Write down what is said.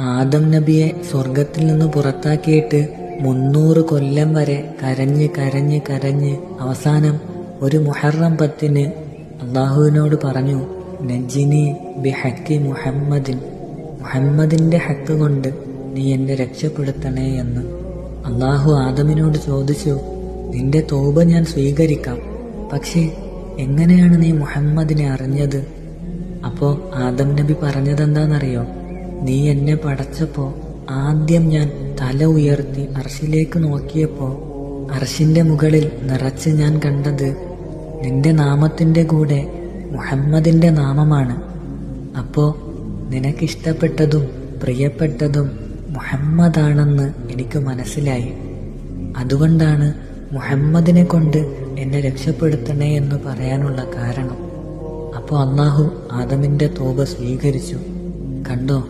ആദം നബിയെ സ്വർഗത്തിൽ നിന്ന് പുറത്താക്കിയിട്ട് മുന്നൂറ് കൊല്ലം വരെ കരഞ്ഞ് കരഞ്ഞ് കരഞ്ഞ് അവസാനം ഒരു മുഹറം പത്തിന് അള്ളാഹുവിനോട് പറഞ്ഞു നജിനി ബി ഹക്കി മുഹമ്മദിൻ. മുഹമ്മദിന്റെ ഹക്ക് കൊണ്ട് നീ എന്നെ രക്ഷപ്പെടുത്തണേ എന്ന്. അള്ളാഹു ആദമിനോട് ചോദിച്ചു നിന്റെ തോപ ഞാൻ സ്വീകരിക്കാം പക്ഷേ എങ്ങനെയാണ് നീ മുഹമ്മദിനെ അറിഞ്ഞത്? അപ്പോൾ ആദം നബി പറഞ്ഞതെന്താണെന്നറിയോ നീ എന്നെ പടച്ചപ്പോ ആദ്യം ഞാൻ തല ഉയർത്തി അർഷിലേക്ക് നോക്കിയപ്പോ അർഷിന്റെ മുകളിൽ നിറച്ച് ഞാൻ കണ്ടത് നിന്റെ നാമത്തിന്റെ കൂടെ മുഹമ്മദിന്റെ നാമമാണ്. അപ്പോ നിനക്കിഷ്ടപ്പെട്ടതും പ്രിയപ്പെട്ടതും മുഹമ്മദാണെന്ന് എനിക്ക് മനസ്സിലായി. അതുകൊണ്ടാണ് മുഹമ്മദിനെ കൊണ്ട് എന്നെ രക്ഷപ്പെടുത്തണേ എന്ന് പറയാനുള്ള കാരണം. അപ്പോൾ അള്ളാഹു ആദമിന്റെ തോപ സ്വീകരിച്ചു. കണ്ടോ?